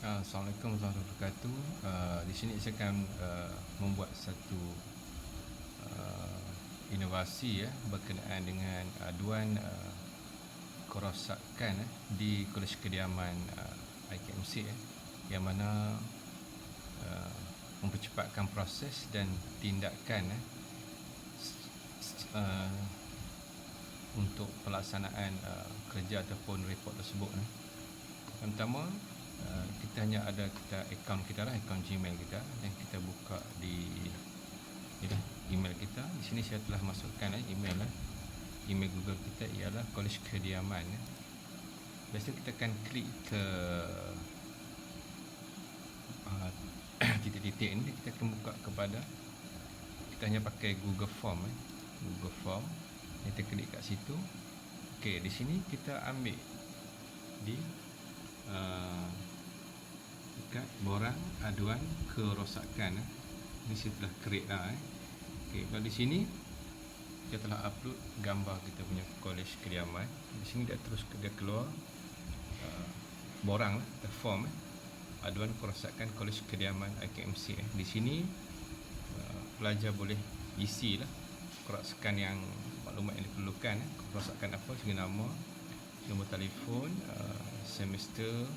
Uh, Assalamualaikum warahmatullahi wabarakatuh. Uh, di sini saya akan uh, membuat satu uh, inovasi ya berkenaan dengan aduan uh, kerosakan eh, di kolej kediaman uh, IKMC eh, yang mana uh, mempercepatkan proses dan tindakan uh, untuk pelaksanaan uh, kerja ataupun report tersebut eh. Yang pertama uh, kita hanya ada kita akaun kita lah akaun Gmail kita. Dan kita buka di ini email kita. Di sini saya telah masukkan eh, email lah. Email Google kita ialah College Kediaman eh. Biasa kita akan klik ke uh, titik-titik ini kita akan buka kepada kita hanya pakai Google Form eh. Google Form. Kita klik kat situ. Okey, di sini kita ambil di uh, dekat borang aduan kerosakan eh. Ini saya telah create lah eh. Kalau di sini kita telah upload gambar kita punya college kediaman. Di sini dia terus dia keluar uh, borang lah, the form eh. Aduan kerosakan college kediaman IKMC eh. Di sini uh, pelajar boleh isi lah kerosakan yang maklumat yang diperlukan eh. kerosakan apa segi nama nombor telefon uh, semester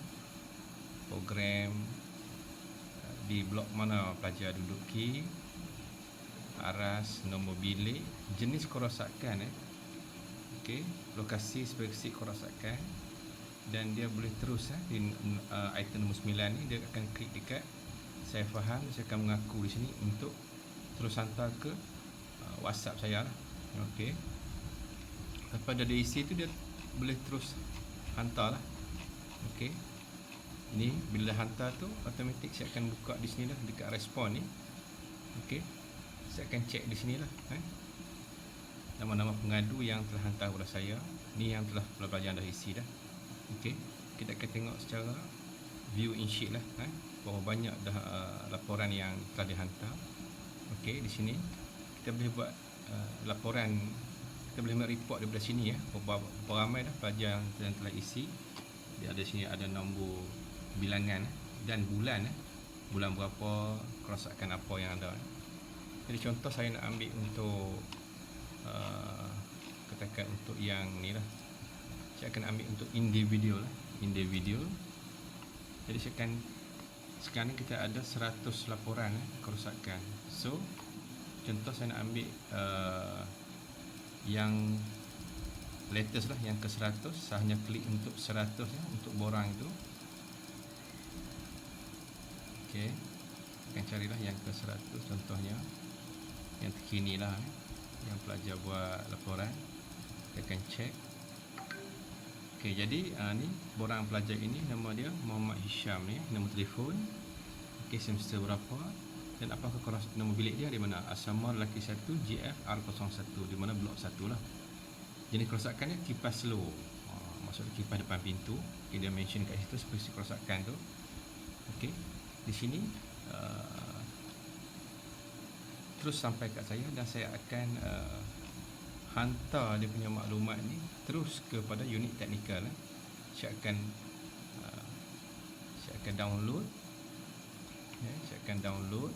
program uh, di blok mana pelajar duduki aras nombor bilik jenis kerosakan eh. Okey lokasi spesifik kerosakan. Dan dia boleh terus eh, di uh, item nombor 9 ni dia akan klik dekat saya faham saya akan mengaku di sini untuk terus hantar ke uh, WhatsApp saya lah. Okey. Lepas dah isi tu dia boleh terus hantar lah. Ok ni bila hantar tu automatik saya akan buka di sini lah dekat respon ni. Ok saya akan check di sini lah eh. nama-nama pengadu yang telah hantar kepada saya ni yang telah pelajaran dah isi dah. Ok kita akan tengok secara view in sheet lah eh. berapa banyak dah uh, laporan yang telah dihantar. Ok di sini kita boleh buat uh, laporan kita boleh buat report daripada sini ya berapa, berapa ramai dah pelajar yang telah isi. Dia ada sini ada nombor bilangan eh, dan bulan eh. bulan berapa kerosakan apa yang ada jadi contoh saya nak ambil untuk uh, katakan untuk yang ni lah. Saya akan ambil untuk individual lah individual. Jadi saya akan sekarang kita ada 100 laporan eh, kerosakan. So contoh saya nak ambil uh, yang latest lah yang ke 100 saya hanya klik untuk 100 ya, untuk borang itu ok akan carilah yang ke 100 contohnya. Yang terkini lah eh. yang pelajar buat laporan. Kita akan check. Ok jadi uh, ni borang pelajar ini nama dia Muhammad Hisham ni nombor telefon. Ok semester berapa? Dan apakah keras nombor bilik dia di mana? Asrama lelaki 1 GF R01 di mana blok 1 lah. Jenis kerosakannya kipas slow. Uh, maksudnya kipas depan pintu. Okay, dia mention kat situ spesifik kerosakan tu. Ok di sini uh, terus sampai kat saya dan saya akan uh, hantar dia punya maklumat ni terus kepada unit teknikal eh. saya akan uh, saya akan download ya, saya akan download.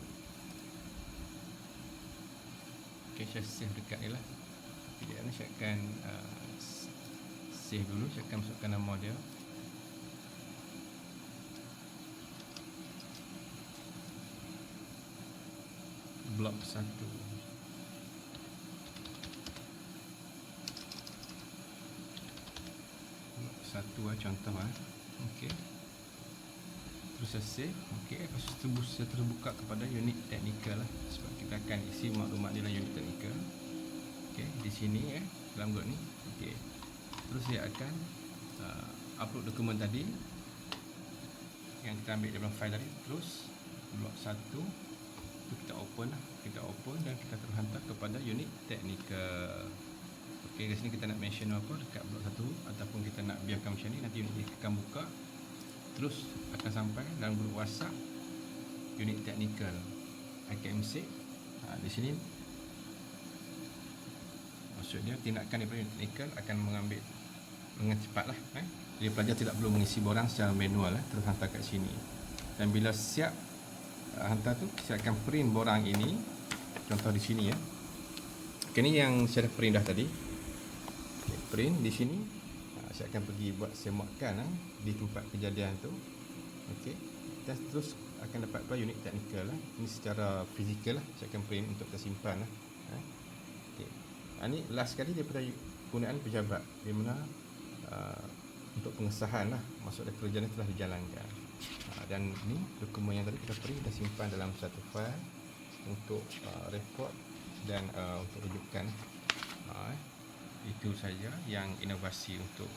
Okay, saya save dekat lah. Ni saya akan uh, save dulu saya akan masukkan nama dia blok 1 blok 1 lah contoh lah ok. Terus saya save ok lepas tu saya terbuka kepada unit teknikal lah sebab kita akan isi maklumat dalam unit teknikal. Ok di sini eh dalam blok ni. Ok. Terus saya akan uh, upload dokumen tadi yang kita ambil dalam file tadi. Terus blok 1 tu kita open lah. Kita open dan kita terhantar kepada unit teknikal. Ok di sini kita nak mention apa? Dekat blok 1 ataupun kita nak biarkan macam ni nanti unit akan buka. Terus akan sampai dalam grup WhatsApp unit teknikal. IKMC ha, di sini maksudnya tindakan daripada unit teknikal akan mengambil dengan cepat lah eh. Jadi pelajar tidak perlu mengisi borang secara manual eh, terus hantar kat sini. Dan bila siap hantar tu saya akan print borang ini. Contoh di sini ya. Okay, ni yang saya dah print dah tadi. Okay, print di sini. Uh, saya akan pergi buat semakkan eh, di tempat kejadian tu. Okey. Dan terus akan dapat apa unit teknikal lah. Ini secara fizikal lah saya akan print untuk tersimpan lah. Eh. Okey. Ha, ni last sekali daripada penggunaan pejabat di mana uh, untuk pengesahan lah maksud dari kerja ni telah dijalankan uh, dan ni dokumen yang tadi kita print kita simpan dalam satu file untuk uh, rekod dan uh, untuk rujukan. Uh, itu saja yang inovasi untuk